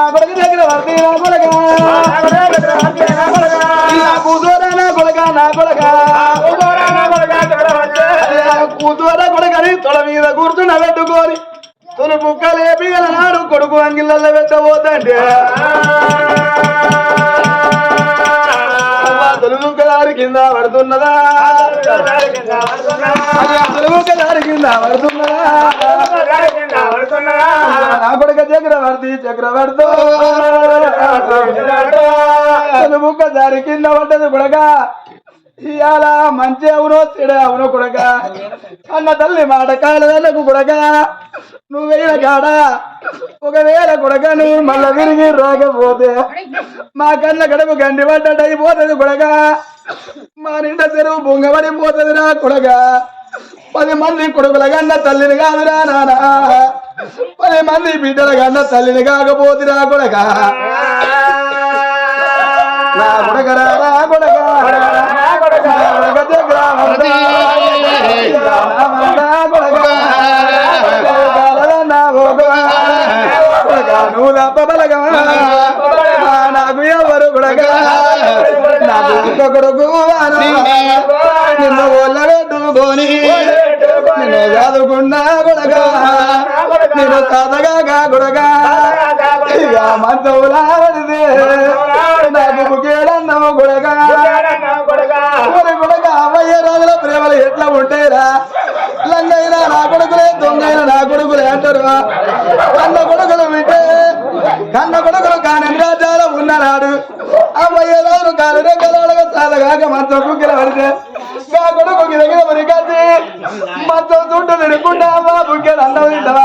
చక్రవర్తి నా కొడగా నా కూతురా నా కొడగా నా కొడగా కూతుర కొడుకని తొడ మీద కూర్చున్న పెట్టుకొని తొలి బుక్కలేపి నాడు కొడుకు అంగిళ్ళల్లో పెట్టబోతంటే. తొలుముక్క దారి కింద పడుతున్నదా? కింద పడుతున్నదా? నా కొడుక చక్రవర్తి చక్రవర్తి. ముక్క దారి కింద పడ్డది కొడక. ఇవాళ మంచి అవునో చెడు అవునో కొడక. అన్న తల్లి మాట కాలదన్నకు కొడక. నువ్వు కాడ ఒకవేళ కొడక నువ్వు మళ్ళా తిరిగి రాకపోతే మా కళ్ళ గడపు గండి పడ్డట్టు అయిపోతుంది కొడక. మా నిండా చెరువు బొంగబడిపోతుంది రా కొడక. పది మంది కొడుకుల గన్న తల్లిని కాదురా నానా పది మంది బిడ్డల గన్న తల్లిని కాకపోతురా కొడక నా కొడకరా నా కొడక నా కొడక కొడక. కొడక. కొడక నువ్వు తప్ప బలగా. నాకు ఎవరు కొడక కొడుకు నిన్ను ఒళ్ళ నిన్ను చదువుకున్నా నేను చదగా ఇక నాకు అమ్మయ్య రోజుల ప్రేమలు ఎట్లా ఉంటాయిరా లంగైనా నా కొడుకులే దొంగైనా నా కొడుకులే అంటారు కన్న కొడుకులు వింటే కన్న కొడుకులు కాని రాజ్యాలు ఉన్నాడు అమ్మయ్య రోజులు కాలు రెక్కలాడగా చాలగాక మంచం కుక్కిల పడితే నా కొడుకు దగ్గర మరి కట్టి మంచం చుట్టూ తిరుగుకుంటా అమ్మా బుక్కెడు అన్నం తింటావా?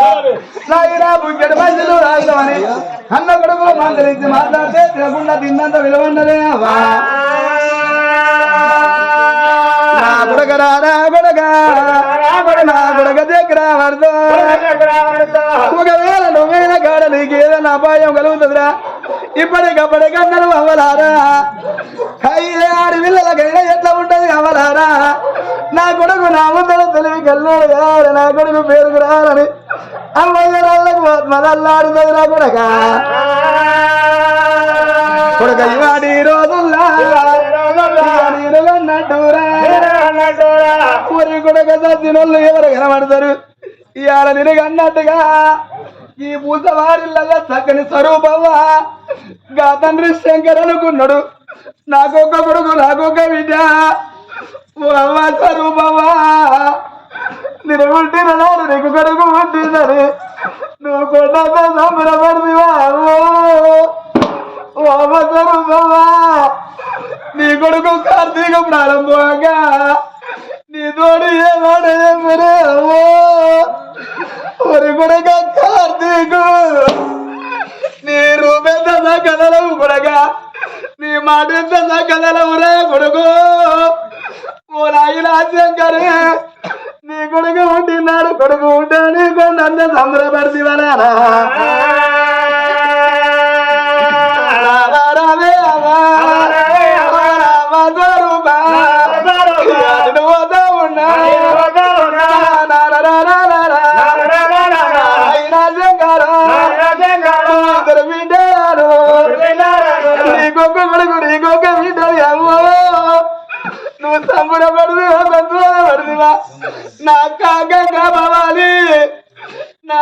నాయనా బుక్కెడు మంచిలు రాయినవని అన్న కొడుకు మందరించి మాట్లాడితే తినకుండా తిన్నంత విలువన్నదే అవ్వా నా కొడకరా నా కొడక నా కొడక దగ్గర పడతా. ఒకవేళ నువ్వైన కాడ నీకు ఏదైనా అపాయం కలుగుతుందిరా. ఇప్పటికప్పటి కన్నలు అవ్వలారా? అయ్యే ఆడి పిల్లలకైనా ఎట్లా ఉంటది అవ్వలారా? నా కొడుకు నా ముందర తెలివి కల్లాడు కాదు నా కొడుకు పేరుకు రాలని అమ్మగారు రాళ్ళకు మదల్లాడుతుంది నా కొడక. కొడక ఇవాడి రోజు అన్నట్టు ఊరి కొడక సచ్చినోళ్ళు ఎవరు కనబడతారు? ఇవాళ నినగ అన్నట్టుగా ఈ పూసవారిళ్ళగా చక్కని స్వరూపవ్వా గా తండ్రి శంకర్ అనుకున్నాడు. నాకొక కొడుకు నాకొక బిడ్డ. అవ్వ స్వరూపవ్వా నేను పుట్టిన నీకు కొడుకు పుట్టిందని. నువ్వు కొట్ట సంబరపడివా ఓ అవ్వ స్వరూపవ్వా నీ కొడుకు కార్తీక ప్రారంభంగా నీ తోడు ఏమాడే అమ్మో ఒరి కొడుక కార్తీకు నీ రూపెంత కదలవు కొడగా నీ మాట ఎంత కదలవు రే కొడుకు ఓ నాయన శంకరే నీ కొడుకు ఉంటున్నాడు కొడుకు ఉంటే నీ కొండంత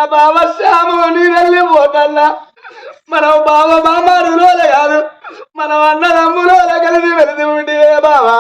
బావ శ్యాము నీ వెళ్ళి పోతల్లా మనం బావ బామ్మారులోలే కాదు. మనం అన్నదమ్ములోలే కలిసి వెళుతూ ఉంటే బావా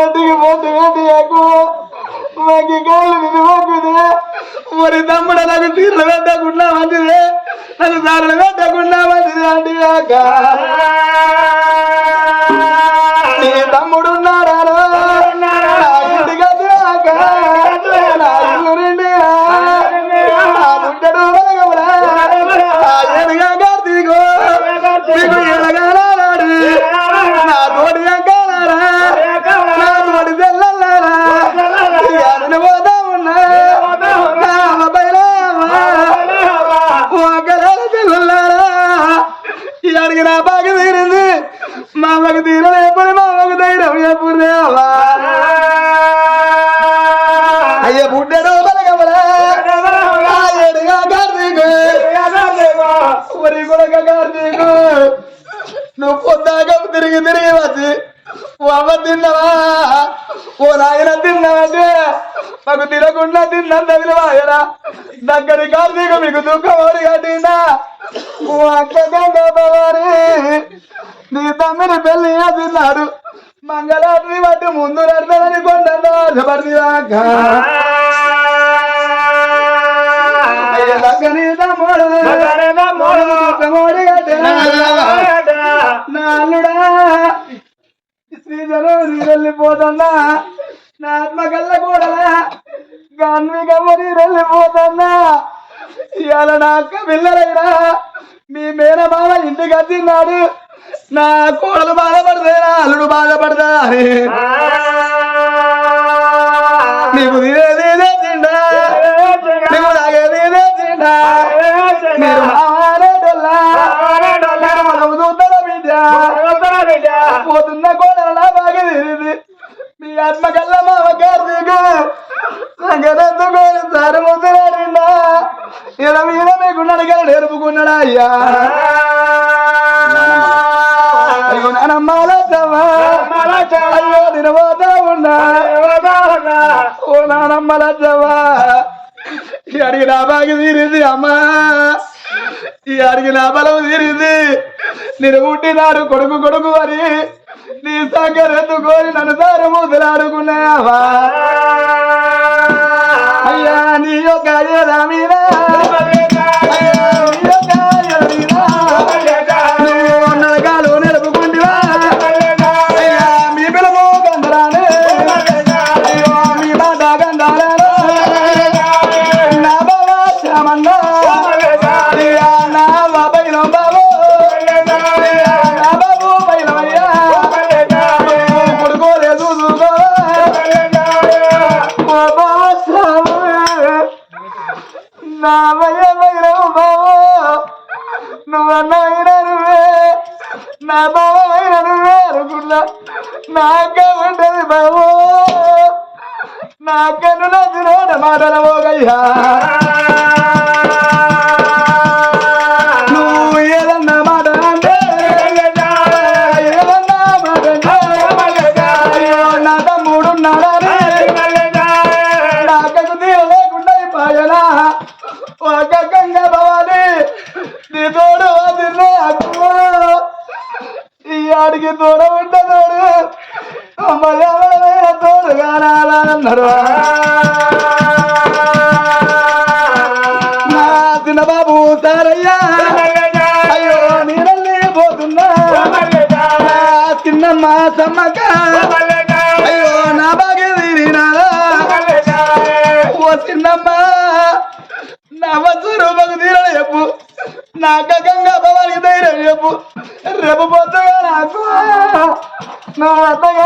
నా నోటికి పోటీ ఏంటి అక్కో మాకి కాళ్ళు విధి పోకుదే మరి తమ్ముడు నాకు తీర్లు పెట్టకుండా మంచిదే నాకు దారులు పెట్టకుండా మంచిది అంటే అక్క నీ అయ్య బుడ్డడు బలగమలా. ఏడుగా కార్తీకు ఒరి కొడక కార్తీకు నువ్వు పొద్దాక తిరిగి తిరిగి వచ్చి అమ్మ తిన్నవా? ఓ నాయన తిన్నావంటే మాకు తినకుండా తిన్నంత విలువాయరా దగ్గరి కార్తీక మీకు దుఃఖం ఓడి కట్టిందా? ఓ అక్క గంగవారి నీ తమ్మిని పెళ్ళి తిన్నాడు మంగళాద్రి బట్టి ముందు నడతానని కొండ నాలుడా శ్రీధరు నీరెళ్ళిపోతున్నా. నా ఆత్మకల్ల కూడలా గాన్వికమ్మ నీరెళ్ళిపోతున్నా ఇవాళ నా అక్క పిల్లలైనా మీ మేనమామ ఇంటికి వచ్చిన్నాడు నా కోడలు బాధపడతారా అల్లుడు బాధపడతా అని నీకు తినేది మీ ఆత్మ మామ కార్తీకు సంగరెత్తుకోని సారి ముద్దులాడిండా ఇలా మీద మీకున్నాడు కదా నేర్పుకున్నాడా అయ్యా? అయ్యో నానమ్మలచ్చమ్మా అయ్యో తినబోతా ఉన్నా. ఓ నానమ్మలచ్చమ్మా ఈ అడిగి నా బాగా తీరింది అమ్మా. ఈ అడిగి నా బలం తీరింది. నేను పుట్టినాడు కొడుకు కొడుకు అని. నీ సంగతి ఎందుకోని నన్ను సారు ముద్దులాడుకున్నావా అయ్యా నీ యొక్క అయ్యా నా భయ భైరవ బాబు నువ్వన్నైనా నువ్వే నా బావైన నువ్వే అనుకున్నా. నాకే ఉంటది బాబు నా కన్నుల తినోడ మాటల పోగయ్యా. సమ్మక అయ్యో నా బాగా ఓ చిన్నమ్మ. నా వచ్చు మగ తీరడ చెప్పు. నా గంగా భవానికి ధైర్యం చెప్పు. రేపు పొద్దుగా నాకు? నా అత్తగారింటికి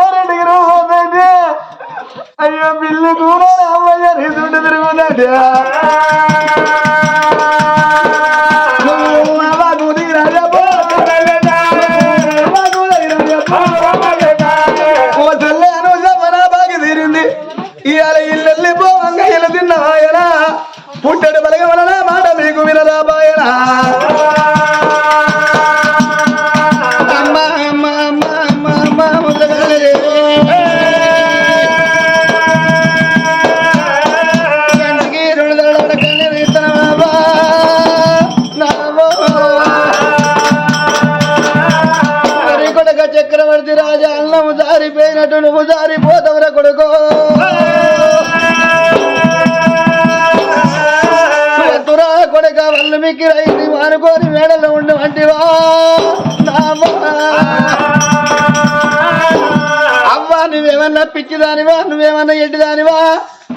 చక్రవర్తి రాజా అన్నము జారిపోయినట్టు నువ్వు జారిపోతావురా నువ్వేమన్నా పిచ్చిదానివా నువ్వేమన్నా ఎడ్డిదానివా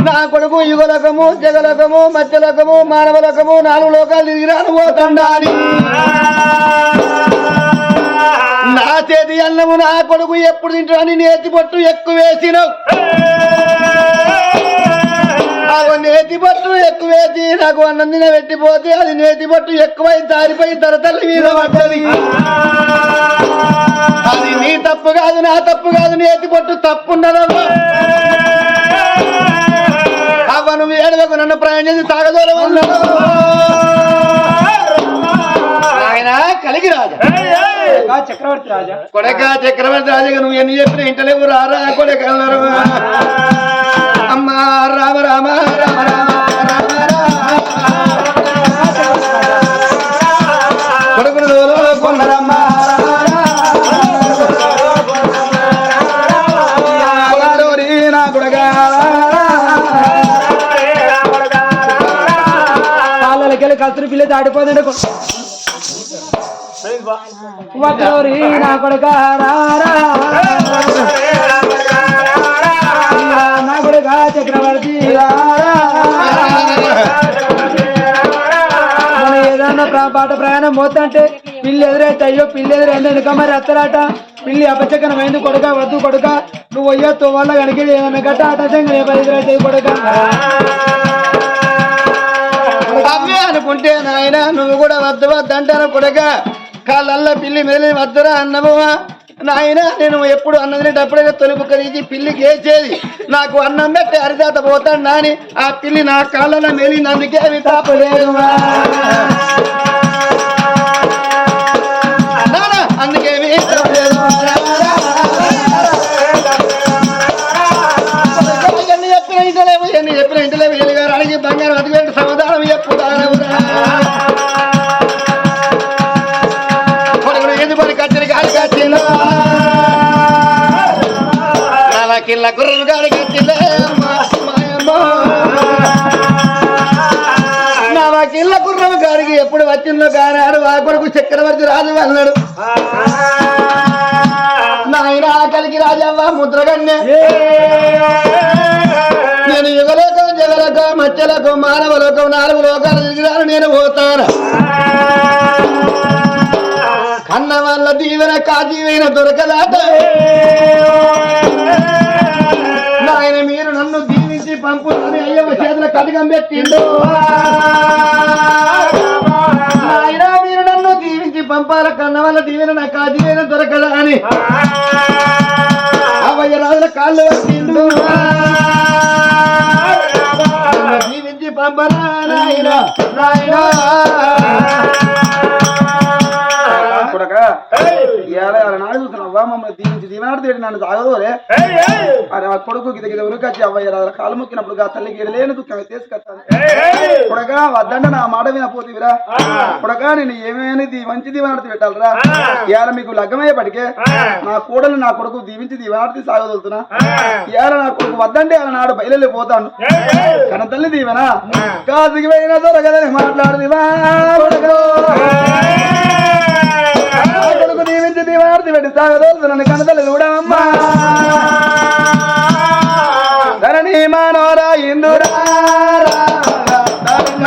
నా కొడుకు యుగలకము జగలకము మధ్యలకము మానవలకము నాలుగు లోకాలు తిరిగి రానుపోతుండా అని నా చేతి అన్నము నా కొడుకు ఎప్పుడు తింటాడని నేతి పొట్టు ఎక్కువ వేసినావు. నేతి పట్టు ఎక్కువ వేసి నాకు అన్నందిన పెట్టిపోతే అది నేతి పట్టు ఎక్కువై దారిపై తరతల్లి మీద పడ్డది. తప్పు కాదు నా తప్పు కాదు నీ ఎత్తి పొట్టు తప్పు ఉన్నదమ్మా అవ్వ నువ్వు ఏడవకు నన్ను ప్రయాణం చేసి ఆయన కలిగి రాజా. చక్రవర్తి రాజా. కొడక చక్రవర్తి రాజుగా నువ్వు ఎన్ని చెప్పిన ఇంటలేవు రారా కొడక అమ్మ రామ రామ రామ రామ రామ కొడుకును కాళ్ళకెళ్ళి పిల్ల దాటిపోదండి వక్రోరి నా కొడుక నా కొడుక చక్రవర్తి మనం ఏదన్నా పాట ప్రయాణం పోతుంటే పిల్లి ఎదురైతే అయ్యో పిల్లి ఎదురైంది వెనుక మరి అత్తరాట. పిల్లి అపచకనమైంది కొడుక వద్దు కొడుక. నువ్వు అయ్యో తోవాల కనుక ఏదన్నా గట్ట ఆటంగా ఎదురైతే కొడుక. అమ్మే నాయన నువ్వు కూడా వద్దు వద్దు అంటాను కొడక. కాళ్ళల్లో పిల్లి మెదిలి వద్దురా అన్నమా. నాయన నేను ఎప్పుడు అన్నం తినేటప్పుడైనా తొలుపు కలిగి పిల్లికి వేసేది నాకు అన్నం పెట్టి అరిదాత పోతాడు నాని. ఆ పిల్లి నా కాళ్ళలో మెలింది అందుకే అవి తప్పలేదు నానా, కిల్ల గుర్రలు గాడి కచ్చిందే నా కిల్ల గుర్రం గారికి ఎప్పుడు వచ్చిందో కానాడు ఆ కొడుకు చక్రవర్తి రాజు అన్నాడు. నాయన కలిగి రాజవ్వ ముద్రగన్నే. నేను యుగలోకం జగలోకం మత్స్యలోకం మానవ లోకం నాలుగు లోకాలు తిరిగినాను నేను పోతాను. కన్న వాళ్ళ దీవెన కాజీవైన దొరకదాట పంపుతుంది. పంపుతాను అయ్యవ చేతుల కటకం పెట్టిండు. నాయన మీరు నన్ను దీవించి పంపాల కన్న వల్ల దీవెన నా కాజీవైన దొరకదా అని. అవయ్య రాజుల కాళ్ళు వచ్చిండు దీవించి పంపరా నాయన నాయన. కొడక ఇవాళ నాడు చూస్తున్నావా. మమ్మల్ని దీవించి దీవెనాడు తేడి నన్ను తాగదోలే. అరే ఆ కొడుకు గిద గిద ఉరికొచ్చి అవ్వయ్య కాలు మొక్కినప్పుడు ఆ తల్లికి లేని దుఃఖం తీసుకొస్తాను కొడక వద్దంటే నా మాట వినపోతివిరా. కొడక నేను ఏమేమి దీ- మంచి దీవెనాడుతూ పెట్టాలరా ఇవాళ మీకు లగ్గమయ్యేపటికే నా కూడలు నా కొడుకు దీవించి దీవెనాడుతూ సాగదోలుతున్నా ఇవాళ నా కొడుకు వద్దంటే అలా నాడు బయలు పోతాను. కన తల్లి దీవెనా? కాసుకి పోయిన దొరకదని మాట్లాడుదివా? నా దీవించి దీవార్తి పెట్టి సాగదోలుతున్నాను కన తల్లి కూడా అమ్మా ధరణి మానవరా ఇందురా పుట్టిన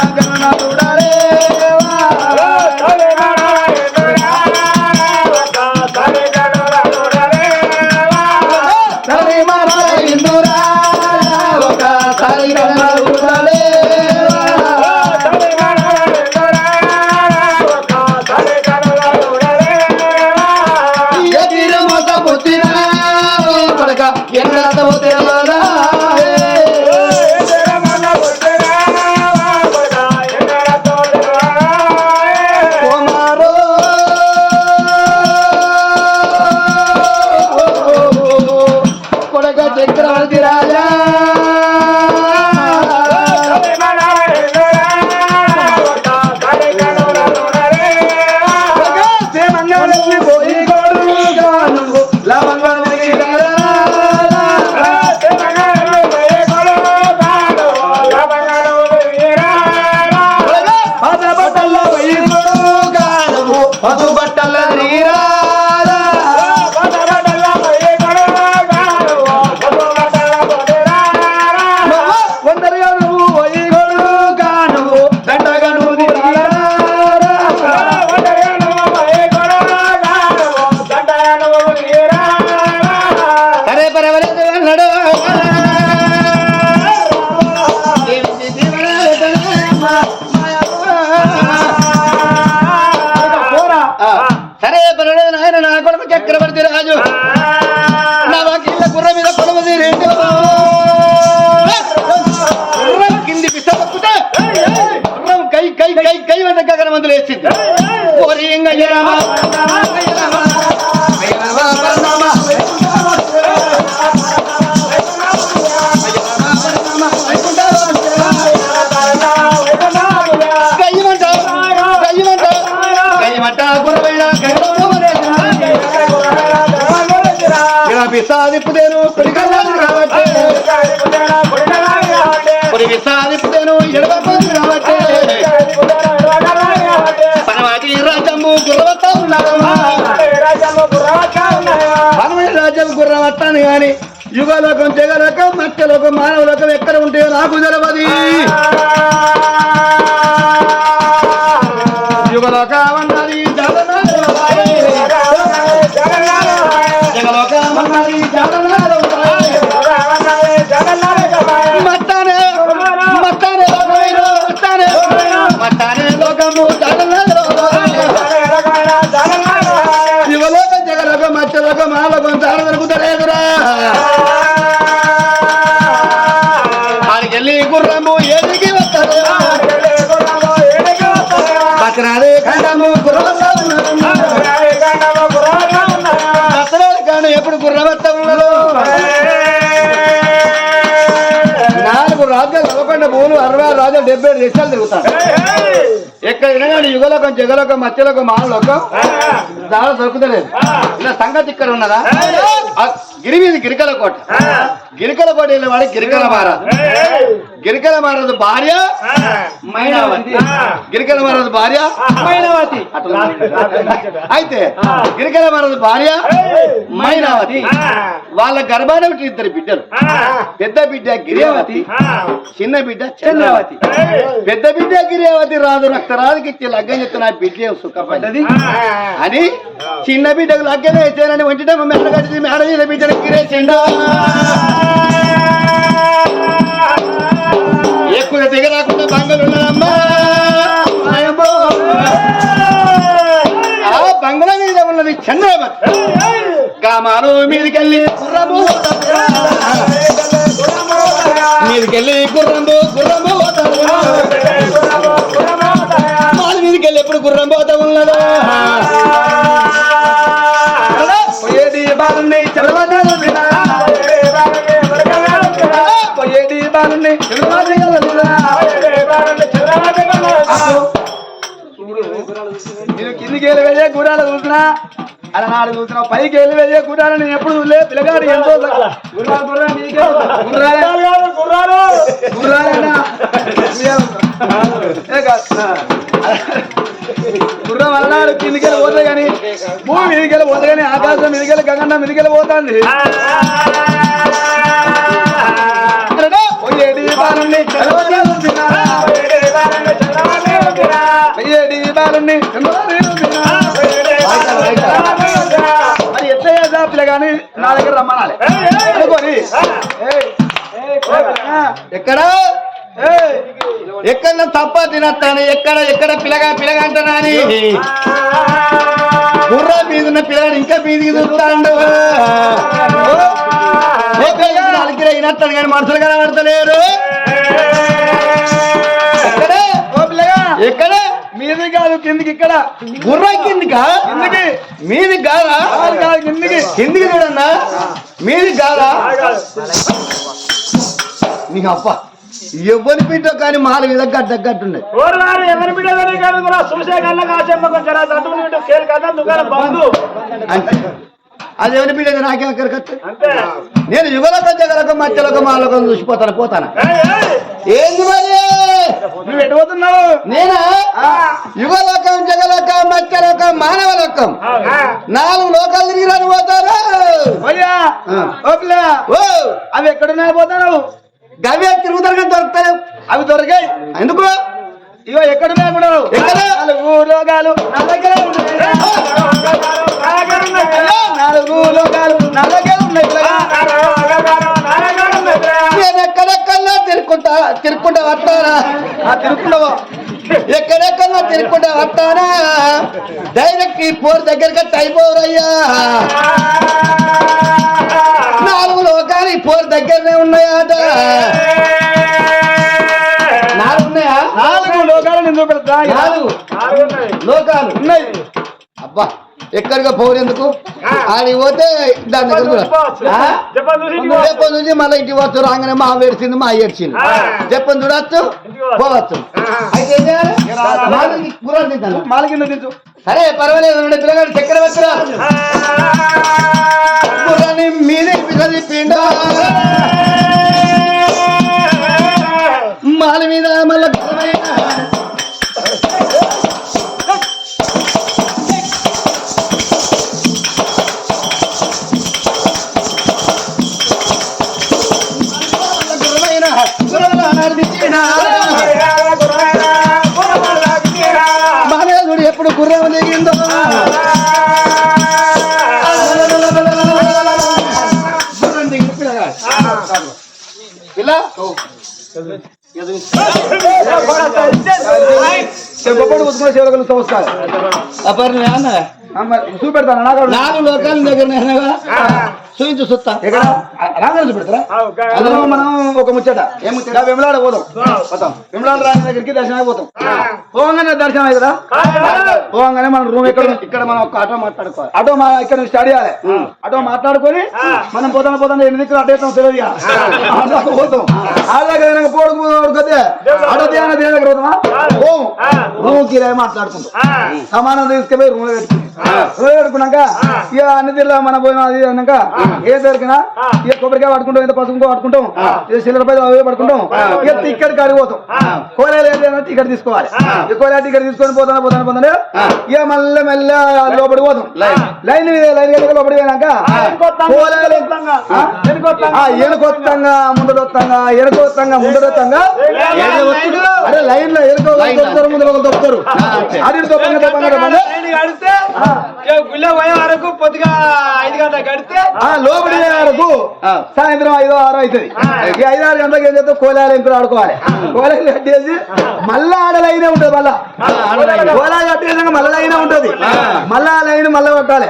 రాజు నా వాకిళ్ళ గుర్ర మీద కొడవది రెండు గుర్రం కింది పిసపక్కుతే గుర్రం కై కై కై కై వెంట గగన మందులు వేసింది ఓరి రామ, విసాదిప్పుదేను రాజమ్ము గుర్రవత్త ఉన్నారమ్మా పనవాటి రాజ్యం గుర్రవత్తాను గాని యుగలోకం జగలోకం మత్స్యలోకం మానవలోకం ఎక్కడ ఉంటే నాకు తెలవది. యుగలోకం అన్నది జగన్నాథ జగలోకం అన్నది ఎదిగి వస్తారు ఖండము గుర్రవత్త ఎప్పుడు గుర్రవత్త ఉన్నదో నాలుగు రాజ్యాలు అవ్వకుండా మూడు అరవై ఆరు రాజ్యాలు డెబ్బై ఏడు దేశాలు తిరుగుతారు. ఎక్కడ వినగానే యుగలోకం జగలోకం మత్స్యలోకం మానలోకం చాలా దొరుకుతలేదు. ఇలా సంగతి ఇక్కడ ఉన్నదా? గిరి మీద గిరికల కోట. గిరికల కోట వెళ్ళిన వాడు గిరికల మహారాజు. గిరికల మహారాజు భార్య మైనావతి. గిరికల మహారాజు భార్య మైనావతి. అయితే గిరికల మహారాజు భార్య మైనావతి. వాళ్ళ గర్భాన ఇద్దరు బిడ్డలు. పెద్ద బిడ్డ గిరియావతి చిన్న బిడ్డ చంద్రావతి. పెద్ద బిడ్డ గిరియావతి రాజు రక్తరాజుకి ఇచ్చి లగ్గం చెప్తే నా బిడ్డ సుఖపడ్డది? అని చిన్న బిడ్డకు లగ్గం వేసానని వంటిటమ్మ మెడ కట్టి మేడ మీద కామాను మీదికెళ్ళి గుర్రము మీదికెళ్ళి గుర్రంబు గుర్రము మాల మీదికెళ్ళి ఎప్పుడు గుర్రం పోతా ఉన్నదా. నేను కిందికి వెళ్ళి గుడాలు చూసినా అలా నాడు చూసినా పైకి వెళ్ళి వెళ్ళే గుడాలు నేను ఎప్పుడు చూడలే. పిల్లగాడు ఎంతో గుర్రా అన్నాడు కిందికి వెళ్ళి పోతే కానీ భూమి మీదికి వెళ్ళి పోతే కానీ ఆకాశం గగన్న మీదికి వెళ్ళి పోతుంది. పోయేటి నా దగ్గర రమ్మనాలి. ఎక్కడ? ఎక్కడ తప్ప తినస్తాను ఎక్కడ ఎక్కడ పిల్లగా పిల్లగా అంటున్నా అని గుర్ర మీద ఉన్న పిల్లగాడు ఇంకా మీదికి చూస్తాడు అలికిరా వినస్తాడు కానీ మనుషులు కనబడతలేరు. కిందికి ఇక్కడ. గుర్ర కిందికా? కిందికి. మీది కాదా కాదు కాదు కిందికి. కిందికి చూడన్నా? మీది కాదా నీకు అప్ప. ఎవరి పిట్టో కానీ మాల గట్టున్నది ఓర్వారు ఎవరి కాదు కూడా చూసే కన్నా కాసేమ్మ కొంచెం కేలు కదా దుకాణం బంధు. అంతే అది ఎవరి బిడ్డ నాకేం? అంతే. నేను యుగలకు జగలకు మధ్యలకు మాలకు చూసిపోతాను పోతాను. ఏంది మరి? నువ్వు ఎటు పోతున్నావు? నేనా? యుగలోకం జగలోకం మధ్యలోకం మానవ లోకం నాలుగు లోకాలు తిరిగి పోతారు. అవి ఎక్కడున్నాయి పోతావు? గవ్య తిరుగుతారు కానీ దొరుకుతారు. అవి దొరికాయి. ఎందుకు? ఇగో ఎక్కడున్నాయి కూడా ఎక్కడ? నాలుగు లోకాలు నా దగ్గర నాలుగు లోకాలు నా దగ్గర ఉన్నాయి. నేను ఎక్కడెక్కడో తిరుక్కుంటా తిరుక్కుంటా వస్తారా ఆ తిరుక్కున్నావా? ఎక్కడెక్కడ తిరుక్కుంటా వస్తానా? డైరెక్ట్ ఈ పోర్ దగ్గరికి అయిపోరయ్యా నాలుగు లోకాలు ఈ పోర్ దగ్గరనే ఉన్నాయట. నాలుగు ఉన్నాయా? నాలుగు లోకాలు నేను చూపెడతా నాలుగు లోకాలు. ఉన్నాయి. అబ్బా. ఎక్కడిగా పోరు ఎందుకు? ఆడికి పోతే దాని దగ్గర? చెప్పని నుంచి మళ్ళీ ఇంటికి వస్తారు రాగానే మా ఏడ్చింది మా ఏడ్చింది. చెప్పని చూడొచ్చు పోవచ్చు. అయితే మాల కింద దించు సరే పర్వాలేదు రెండు పిల్లగాడు చక్కెర గుర్రాన్ని మీదే పిండ మాల మీద మళ్ళీ పిల్ల చెప్పబడి ఉత్తుకున్న సేవకులు తోస్తారు అపర్ణ అన్న చూపెడతాను నాకు నాలుగు లోకాల దగ్గర చూపించు సుత్తా ఎక్కడ? రాగానే చూపెడతారా? అందులో మనం ఒక ముచ్చట. ఏం ముచ్చట? వెమలాడ పోదాం. పోతాం. వెమలాడ రాని దగ్గరికి దర్శనానికి పోతాం. పోగానే దర్శనం అవుతుందా పోగానే మన రూమ్ ఎక్కడ ఉంది? ఇక్కడ మనం ఒక ఆటో మాట్లాడుకోవాలి. ఆటో మా ఇక్కడ నుంచి స్టార్ట్ చేయాలి. ఆటో మాట్లాడుకొని మనం పోతాం పోతాం ఎన్ని దిక్కులు అటు అవుతాం తెలియదు. ఆటోకి పోతాం. ఆడదాకా పోడుకు పోడుకొతే ఆటో దేని దగ్గర పోతామా? రూమ్ కిరాయి మాట్లాడుకుంటాం. సమానం తీసుకుపోయి రూమ్ పెట్టుకుంటాం. రూమ్ పెట్టుకున్నాక ఇక అన్ని తీరులో మన పోయిన అది అన్నాక ఏ దొరికినా ఇక కొబ్బరికాయ పట్టుకుంటాం ఇంత పసుపు పట్టుకుంటాం ఇక చిల్లర పై అవే పట్టుకుంటాం ఇక టికెట్ కాడికి పోతాం. కోలేరు ఏంటంటే టికెట్ తీసుకోవాలి. కోలేరు టికెట్ తీసుకొని పోతానే పోతానే పోతానే? ఇక మళ్ళీ మెల్ల లోపలికి పోతాం. లైన్. లైన్ లోపలికి పోయినాక ఎనుకొత్తంగా ముందరొత్తంగా ఎనుకొత్తంగా ముందరొత్తంగా. అరే లైన్లో ఎనుకో దొరుకుతారు ముందర ఒకరు దొరుకుతారు అది దొప్పంగా దొప్పంగా గుళ్ళ పోయే వరకు పొద్దుగా ఐదు గంటల గడితే లోపలి వరకు సాయంత్రం ఐదో ఆరో అవుతుంది. ఈ ఐదు ఆరు గంటలకు ఏం చేస్తాం కోలాలు ఎంకులు ఆడుకోవాలి. కోలాలు కట్టేసి మళ్ళా ఆడ లైనే ఉంటది మళ్ళా. కోలాలు కట్టేసాక మళ్ళా లైనే ఉంటది. మళ్ళా లైన్ మళ్ళా కొట్టాలి.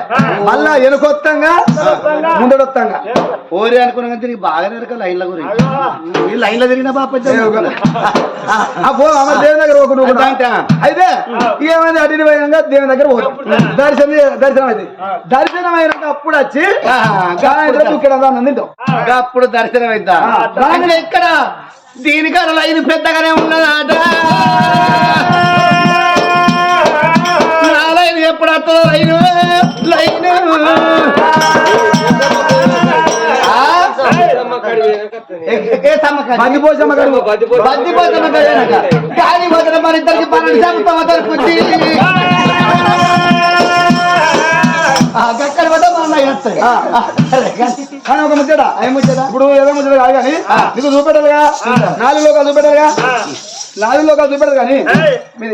మళ్ళా ఎనుకొత్తంగా ముందడొత్తంగా. ఓరి అనుకున్నా కానీ బాగా నరక లైన్ల గురించి. లైన్లో తిరిగిన బాప అమ్మ దేవుని దగ్గర ఒక నువ్వు కూడా. అంట. అయితే ఏమైంది? అటు పోయినాక దేవుని దగ్గర పోతాం దర్శనం దర్శనం అయితే దర్శనం అయినాక అప్పుడు వచ్చి అప్పుడు దర్శనం రాంగనే ఎక్కడ దీనికాడ లైన్ పెద్దగానే ఉన్నదాట. నా లైన్ ఎప్పుడు వస్తుందో లైన్ లైన్. గాలి ఇద్దరికి పన్నెండు శాతం కుర్చీ. గక్కడ వద్ద మన అన్నయ్య కానీ ఒక ముచ్చట? ఏం ముచ్చట? ఇప్పుడు ఏదో ముచ్చట కాదు కానీ నీకు చూపెట్టాలిగా నాలుగు లోకాలు చూపెట్టాలిగా నాలుగు లోకాలు చూపెట్టాలి కానీ మీరు